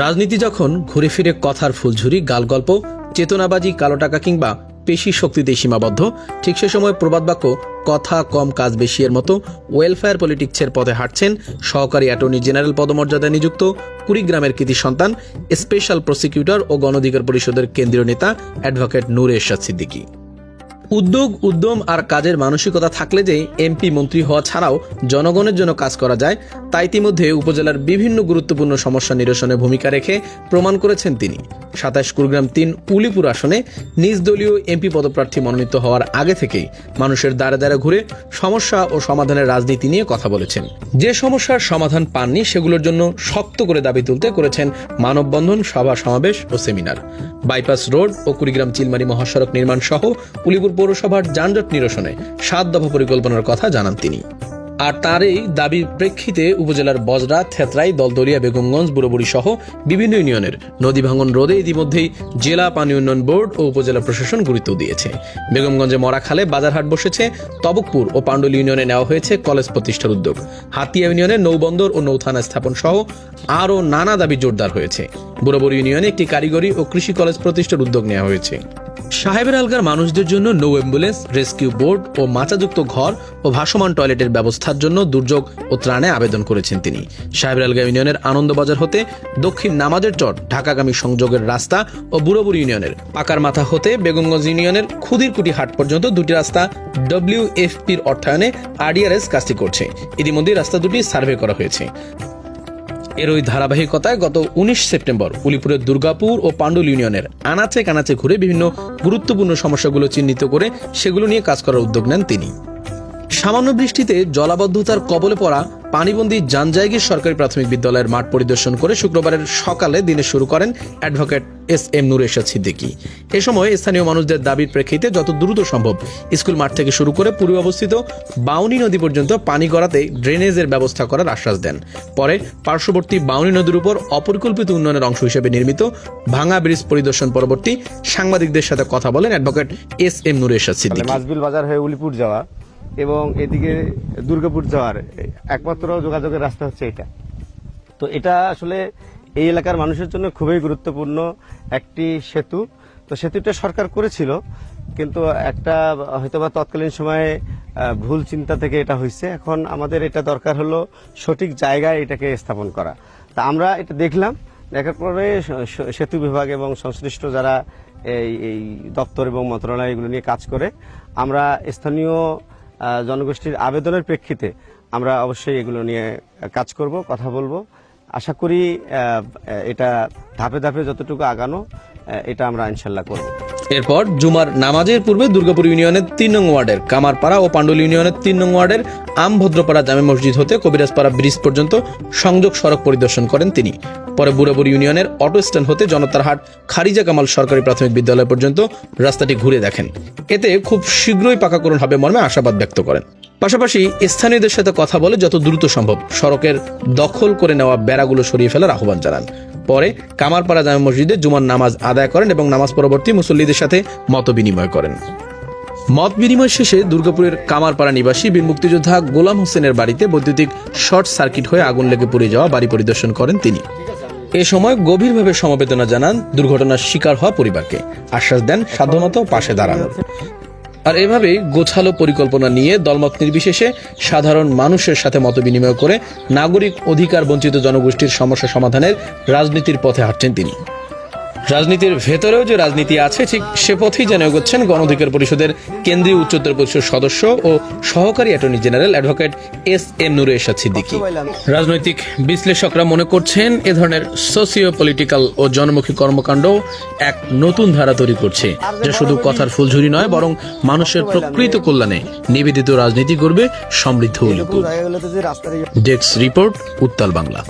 রাজনীতি যখন ঘুরে ফিরে কথার ফুলঝুরি, গালগল্প, চেতনাবাজি, কালো টাকা কিংবা পেশি শক্তিতে সীমাবদ্ধ, ঠিক সে সময় প্রবাদ বাক্য, কথা কম, কাজ বেশি এর মতো ওয়েলফেয়ার পলিটিক্সের পদে হাঁটছেন সহকারী অ্যাটর্নি জেনারেল পদমর্যাদায় নিযুক্ত কুড়িগ্রামের কৃতি সন্তান, স্পেশাল প্রসিকিউটর ও গণঅধিকার পরিষদের কেন্দ্রীয় নেতা অ্যাডভোকেট নূরে এরশাদ সিদ্দিকী। উদ্যোগ, উদ্যম আর কাজের মানসিকতা থাকলে যে এমপি, মন্ত্রী হওয়া ছাড়াও জনগণের জন্য কাজ করা যায় তা ইতিমধ্যে উপজেলার বিভিন্ন গুরুত্বপূর্ণ সমস্যা নিরসনে ভূমিকা রেখে প্রমাণ করেছেন তিনি। সাতাশ কুড়গ্রাম তিন উলিপুর আসনে নিজ দলীয় এমপি পদপ্রার্থী মনোনীত হওয়ার আগে থেকেই মানুষের দ্বারে দ্বারে ঘুরে সমস্যা ও সমাধানের রাজনীতি নিয়ে কথা বলেছেন। যে সমস্যার সমাধান পাননি সেগুলোর জন্য শক্ত করে দাবি তুলতে করেছেন মানববন্ধন সভা সমাবেশ ও সেমিনার। বাইপাস রোড ও কুড়িগ্রাম চিলমারি মহাসড়ক নির্মাণ সহ উলিপুর পৌরসভার যানজট নিরসনে সাত দফা পরিকল্পনার কথা জানান তিনি। আর তার এই দাবির প্রেক্ষিতে উপজেলার বজরা, থেতরাই দলদলিয়া বেগমগঞ্জ, বুড়োবুড়ি সহ বিভিন্ন ইউনিয়নের নদী ভাঙন রোধে ইতিমধ্যেই জেলা পানি উন্নয়ন বোর্ড ও উপজেলা প্রশাসন গুরুত্ব দিয়েছে। বেগমগঞ্জে মরাখালে বাজারহাট বসেছে, তবকপুর ও পাণ্ডুল ইউনিয়নে নেওয়া হয়েছে কলেজ প্রতিষ্ঠার উদ্যোগ। হাতিয়া ইউনিয়নে নৌবন্দর ও নৌথানা স্থাপন সহ আরও নানা দাবি জোরদার হয়েছে। বুড়োবুড়ি ইউনিয়নে একটি কারিগরি ও কৃষি কলেজ প্রতিষ্ঠার উদ্যোগ নেওয়া হয়েছে। সাহেবের আলগার মানুষদের জন্য নৌ অ্যাম্বুলেন্স, রেস্কিউ বোর্ড ও মাচাযুক্ত ঘর ও ভাসমান টয়লেটের ব্যবস্থার জন্য দুর্যোগ ও ত্রাণে আবেদন করেছেন তিনি। সাহেবের আলগা ইউনিয়নের আনন্দবাজার হতে দক্ষিণ নামাজের চর, ঢাকাগামী সংযোগের রাস্তা ও বুড়োবুড়ি ইউনিয়নের পাকার মাথা হতে বেগমগঞ্জ ইউনিয়নের ক্ষুদিরকুটি হাট পর্যন্ত দুটি রাস্তা ডব্লিউএফপির অর্থায়নে আরডিআরএস কাজটি করছে। ইতিমধ্যে রাস্তা দুটি সার্ভে করা হয়েছে। এর ওই ধারাবাহিকতায় গত উনিশ সেপ্টেম্বর উলিপুরের দুর্গাপুর ও পাণ্ডুল ইউনিয়নের আনাচে কানাচে ঘুরে বিভিন্ন গুরুত্বপূর্ণ সমস্যাগুলো চিহ্নিত করে সেগুলো নিয়ে কাজ করার উদ্যোগ নেন তিনি। সামান্য বৃষ্টিতে জলাবদ্ধতার কবলে পড়া পানিবন্দী জানজায়গির সরকারি প্রাথমিক বিদ্যালয়ের মাঠ পরিদর্শন করে শুক্রবারের সকালে দিনে শুরু করেন advocate S M Nur Ershad Siddiqui. এ সময় স্থানীয় মানুষদের দাবির প্রেক্ষিতে যত দ্রুত সম্ভব স্কুল মাঠ থেকে শুরু করে পূর্বে অবস্থিত বাউনি নদী পর্যন্ত পানি গড়াতে ড্রেনেজের ব্যবস্থা করার আশ্বাস দেন। পরে পার্শ্ববর্তী বাউনি নদীর উপর অপরিকল্পিত উন্নয়নের অংশ হিসেবে নির্মিত ভাঙা ব্রিজ পরিদর্শন পরবর্তী সাংবাদিকদের সাথে কথা বলেন advocate S M Nur Ershad Siddiqui. বাজার হয়ে উলিপুর যাওয়া। এবং এদিকে দুর্গাপুর যাওয়ার একমাত্র যোগাযোগের রাস্তা হচ্ছে এটা। তো এটা আসলে এই এলাকার মানুষের জন্য খুবই গুরুত্বপূর্ণ একটি সেতু। তো সেতুটা সরকার করেছিল, কিন্তু একটা হয়তোবা তৎকালীন সময়ে ভুল চিন্তা থেকে এটা হয়েছে এখন আমাদের এটা দরকার হলো সঠিক জায়গায় এটাকে স্থাপন করা। তা আমরা এটা দেখলাম, দেখার পরে সেতু বিভাগ এবং সংশ্লিষ্ট যারা এই দপ্তর এবং মন্ত্রণালয় এগুলো নিয়ে কাজ করে, আমরা স্থানীয় জনগোষ্ঠীর আবেদনের প্রেক্ষিতে আমরা অবশ্যই এগুলো নিয়ে কাজ করব, কথা বলব। আশা করি এটা ধাপে ধাপে যতটুকু আগানো এটা আমরা ইনশাল্লাহ করব। এরপর জুমার নামাজের পূর্বে দুর্গাপুর ইউনিয়নের তিন নং ওয়ার্ডের কামারপাড়া ও পাণ্ডুল ইউনিয়নের তিন নং ওয়ার্ডের আমভদ্রপাড়া জামে মসজিদ হতে কবিরাজপাড়া ব্রিজ পর্যন্ত সংযোগ সড়ক পরিদর্শন করেন তিনি। পরে বুড়াবুড়ি ইউনিয়নের অটো স্ট্যান্ড হতে জনতার হাট খারিজা কামাল সরকারি প্রাথমিক বিদ্যালয় পর্যন্ত রাস্তাটি ঘুরে দেখেন। এতে খুব শীঘ্রই পাকাকরণ হবে মর্মে আশাবাদ ব্যক্ত করেন। পাশাপাশি স্থানীয়দের সাথে কথা বলে যত দ্রুত সম্ভব সড়কের দখল করে নেওয়া বেড়াগুলো সরিয়ে ফেলার আহ্বান জানান। পরে কামারপাড়া জামে মসজিদে জুমার নামাজ আদায় করেন এবং নামাজ পরবর্তী মুসল্লিদের সাথে মত বিনিময় করেন। মত বিনিময় শেষে দুর্গাপুরের কামারপাড়া নিবাসী বীর মুক্তিযোদ্ধা গোলাম হোসেনের বাড়িতে বৈদ্যুতিক শর্ট সার্কিট হয়ে আগুন লেগে পুড়ে যাওয়া বাড়ি পরিদর্শন করেন তিনি। এ সময় গভীরভাবে সমবেদনা জানান দুর্ঘটনার শিকার হওয়া পরিবারকে। আশ্বাস দেন সাধ্যমতো পাশে দাঁড়ানোর। আর এভাবেই গোছালো পরিকল্পনা নিয়ে দলমত নির্বিশেষে সাধারণ মানুষের সাথে মত বিনিময় করে নাগরিক অধিকার বঞ্চিত জনগোষ্ঠীর সমস্যা সমাধানের রাজনীতির পথে হাঁটছেন তিনি। রাজনীতির ভেতরেও যে রাজনীতি আছে, ঠিক সে পথেই যেন এগোচ্ছেন গণ অধিকার পরিষদের কেন্দ্রীয় উচ্চতর পরিষদ সদস্য ও সহকারী attorney general advocate S M Nure Ershad রাজনৈতিক বিশ্লেষকরা মনে করছেন এ ধরনের সোসিও পলিটিক্যাল ও জনমুখী কর্মকাণ্ড এক নতুন ধারা তৈরি করছে। যা শুধু কথার ফুলঝুরি নয়, বরং মানুষের প্রকৃত কল্যাণে নিবেদিত রাজনীতি করবে সমৃদ্ধ ডেস্ক রিপোর্ট, উত্তাল বাংলা।